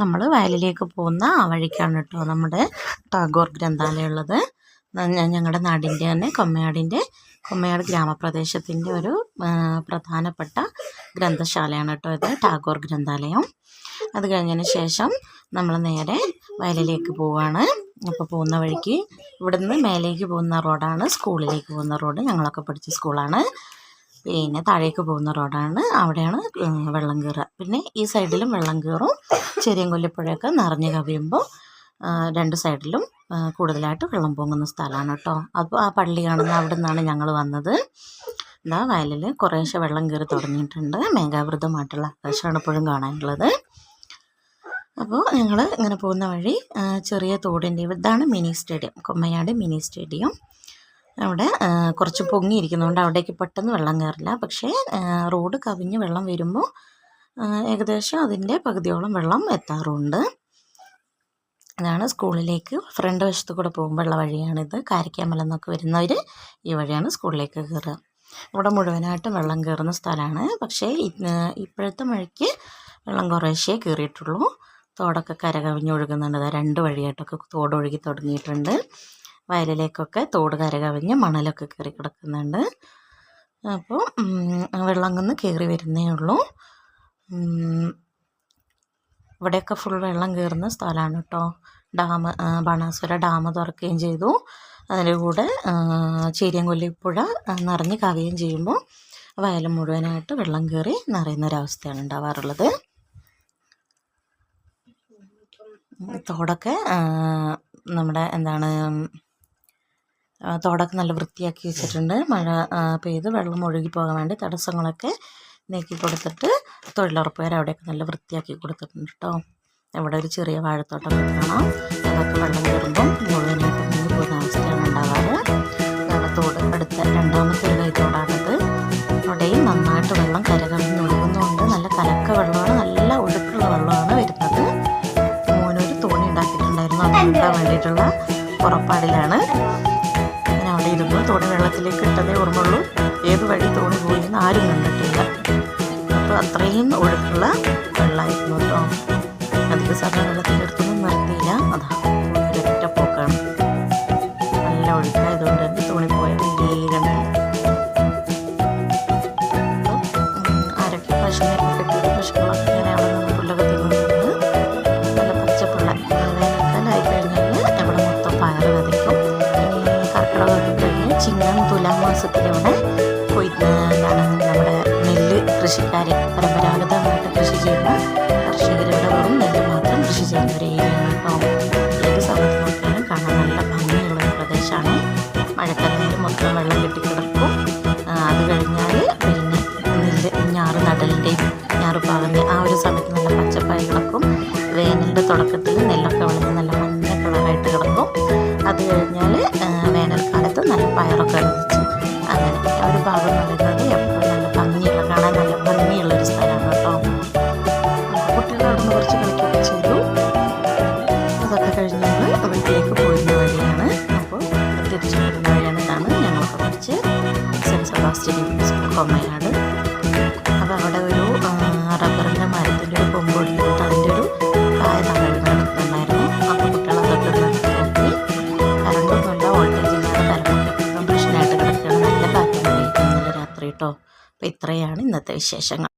നമ്മൾ വയലിലേക്ക് പോകുന്ന ആ വഴിക്കാണ് കേട്ടോ നമ്മുടെ ടാഗോർ ഗ്രന്ഥാലയം ഉള്ളത് ഞങ്ങളുടെ നാടിന്റെ തന്നെ കൊമ്മയാടിന്റെ കൊമ്മയാട് ഗ്രാമപ്രദേശത്തിന്റെ ഒരു പ്രധാനപ്പെട്ട ഗ്രന്ഥശാലയാണ് കേട്ടോ ഇത് ടാഗോർ ഗ്രന്ഥാലയം. അത് കഴിഞ്ഞതിന് ശേഷം നമ്മൾ നേരെ വയലിലേക്ക് പോവാണ്. അപ്പോൾ പോകുന്ന വഴിക്ക് ഇവിടുന്ന് മേലേക്ക് പോകുന്ന റോഡാണ് സ്കൂളിലേക്ക് പോകുന്ന റോഡ് ഞങ്ങളൊക്കെ പഠിച്ച സ്കൂളാണ്. പിന്നെ താഴേക്ക് പോകുന്ന റോഡാണ്. അവിടെയാണ് വെള്ളം കയറുക പിന്നെ ഈ സൈഡിലും വെള്ളം കയറും ചെറിയൻകൊല്ലിപ്പുഴയൊക്കെ നിറഞ്ഞ് കവിയുമ്പോൾ രണ്ട് സൈഡിലും കൂടുതലായിട്ട് വെള്ളം പൊങ്ങുന്ന സ്ഥലമാണ് കേട്ടോ. അപ്പോൾ ആ പള്ളി കാണുന്ന അവിടെ നിന്നാണ് ഞങ്ങൾ വന്നത്. എന്താ വയലിൽ കുറേശ്ശെ വെള്ളം കയറി തുടങ്ങിയിട്ടുണ്ട്. മേഘാവൃതമായിട്ടുള്ള ആകാശമാണ് ഇപ്പോഴും കാണാനുള്ളത്. അപ്പോൾ ഞങ്ങൾ ഇങ്ങനെ പോകുന്ന വഴി ചെറിയ തോടിന്റെ ഇതാണ് mini stadium. Kommayad mini stadium. അവിടെ കുറച്ച് പൊങ്ങിയിരിക്കുന്നതുകൊണ്ട് അവിടേക്ക് പെട്ടെന്ന് വെള്ളം കയറില്ല. പക്ഷേ റോഡ് കവിഞ്ഞ് വെള്ളം വരുമ്പോൾ ഏകദേശം അതിന്റെ പകുതിയോളം വെള്ളം എത്താറുണ്ട്. അതാണ് സ്കൂളിലേക്ക് ഫ്രണ്ട് വശത്ത് കൂടെ പോകുമ്പോഴുള്ള വഴിയാണിത്. കാരിക്കാമല എന്നൊക്കെ വരുന്നവർ ഈ വഴിയാണ് സ്കൂളിലേക്ക് കയറുക. ഇവിടെ മുഴുവനായിട്ടും വെള്ളം കയറുന്ന സ്ഥലമാണ്. പക്ഷേ ഇപ്പോഴത്തെ മഴയ്ക്ക് വെള്ളം കുറേശ്ശേ കയറിയിട്ടുള്ളൂ. തോടൊക്കെ കരകവിഞ്ഞൊഴുകുന്നുണ്ട്. രണ്ട് വഴിയായിട്ടൊക്കെ തോടൊഴുകി തുടങ്ങിയിട്ടുണ്ട്. വയലിലേക്കൊക്കെ തോട് കരകവിഞ്ഞ് മണലൊക്കെ കയറി കിടക്കുന്നുണ്ട്. അപ്പോൾ വെള്ളം അങ്ങ് കയറി വരുന്നേ ഉള്ളൂ. ഇവിടെയൊക്കെ ഫുൾ വെള്ളം കയറുന്ന സ്ഥലമാണ് കേട്ടോ. ഡാം ബാണാസുര ഡാം തുറക്കുകയും ചെയ്തു. അതിന്റെ കൂടെ ചീരിയൻകൊല്ലിപ്പുഴ നിറഞ്ഞ് കവിയുകയും ചെയ്യുമ്പോൾ വയൽ മുഴുവനായിട്ട് വെള്ളം കയറി നിറയുന്നൊരവസ്ഥയാണ് ഉണ്ടാവാറുള്ളത്. തോടൊക്കെ നമ്മുടെ എന്താണ് തോടൊക്കെ നല്ല വൃത്തിയാക്കി വെച്ചിട്ടുണ്ട്. മഴ പെയ്ത് വെള്ളം ഒഴുകി പോകാൻ വേണ്ടി തടസ്സങ്ങളൊക്കെ നീക്കി കൊടുത്തിട്ട് തൊഴിലുറപ്പുകാർ അവിടെയൊക്കെ നല്ല വൃത്തിയാക്കി കൊടുത്തിട്ടുണ്ട് കേട്ടോ ഇവിടെ ഒരു ചെറിയ വാഴത്തോട്ടം കാണാം. അതൊക്കെ വെള്ളം കയറുമ്പം മുഴുവനായിട്ട് മുങ്ങി പോകുന്ന അവസ്ഥയാണ് ഉണ്ടാവാറ്. തോട് അടുത്ത രണ്ടാമത്തെ ഒരു കൈത്തോടാണിത് അവിടെയും നന്നായിട്ട് വെള്ളം കരകവിഞ്ഞ് ഒഴുകുന്നുണ്ട്. നല്ല കലക്ക വെള്ളമാണ് നല്ല ഒഴുക്കുള്ള വെള്ളമാണ് വരുന്നത്. മോനൊരു തോണി ഉണ്ടാക്കിയിട്ടുണ്ടായിരുന്നു. അത് വേണ്ടിയിട്ടുള്ള പുറപ്പാടിലാണ്. ഇരുന്നു തോണി വെള്ളത്തിലേക്ക് ഇട്ടതേ ഓർമ്മയുള്ളൂ. ഏത് വഴി തോണി പോയി എന്ന് ആരും കണ്ടിട്ടില്ല. അപ്പോൾ അത്രയും ഒഴുക്കുള്ള വെള്ളമായിരുന്നു കേട്ടോ. അധിക സമയം വെള്ളത്തിന്റെ അടുത്തൊന്നും നിർത്തിയില്ല. അതാ ഒരൊറ്റ പോക്കാണ്. നല്ല ഒഴുക്കായതുകൊണ്ട് തന്നെ തോണി പോയ വലിയ കണ്ടില്ല ആരൊക്കെ പശുവിനെ കെട്ടിയിട്ട് തുലാം കൊയ്ത്ത് നമ്മുടെ നെല്ല് കൃഷിക്കാർ പരമ്പരാഗതമായിട്ട് കൃഷി ചെയ്യുന്ന കർഷകരുടെ വെറും നെല്ല് മാത്രം കൃഷി ചെയ്യുന്ന ഒരു ഏരിയയാണ് കേട്ടോ ഏത് സമയത്ത് നോക്കിയാലും കാണാൻ നല്ല ഭംഗിയുള്ള ഒരു പ്രദേശമാണ്. മഴക്കാലങ്ങളിൽ മൊത്തം വെള്ളം കെട്ടിക്കിടക്കും അത് കഴിഞ്ഞാൽ പിന്നെ നെല്ല് ഞാറ് നടലിന്റെയും ഞാറ് പാകുന്ന ആ ഒരു സമയത്ത് നല്ല പച്ചപ്പായി കിടക്കും. വേനലിന്റെ തുടക്കത്തിൽ നെല്ലൊക്കെ വിളഞ്ഞ് നല്ല മഞ്ഞ കളറായിട്ട് കിടക്കും. അത് കഴിഞ്ഞാൽ വേനൽക്കാലത്ത് നല്ല പയറൊക്കെ അങ്ങനെ ഒരു ഭാഗം എന്ന് പറയുന്നത് എപ്പോഴും നല്ല ഭംഗിയുള്ള കാണാൻ നല്ല ഭംഗിയുള്ള ഒരു സ്ഥലമാണ് കേട്ടോ. കുട്ടികൾ അവിടെ കുറച്ച് കളിക്കുകയൊക്കെ ചെയ്തു. അതൊക്കെ കഴിഞ്ഞ് ഞങ്ങൾ വീട്ടിലേക്ക് പോയിരുന്ന വഴിയാണ്. അപ്പോൾ തിരിച്ചു വരുന്ന വഴിയാണ് ഇതാണ്. ഞങ്ങളൊക്കെ പഠിച്ച് സെന്റ് സെബാസ്റ്റ്യൻ സ്കൂൾ കൊമ്മയാട് അപ്പോൾ അവിടെ ഒരു റബ്ബറിന്റെ മരത്തിന്റെ ഒരു കൊമ്പ് ഇത്രയാണ് ഇന്നത്തെ വിശേഷങ്ങൾ.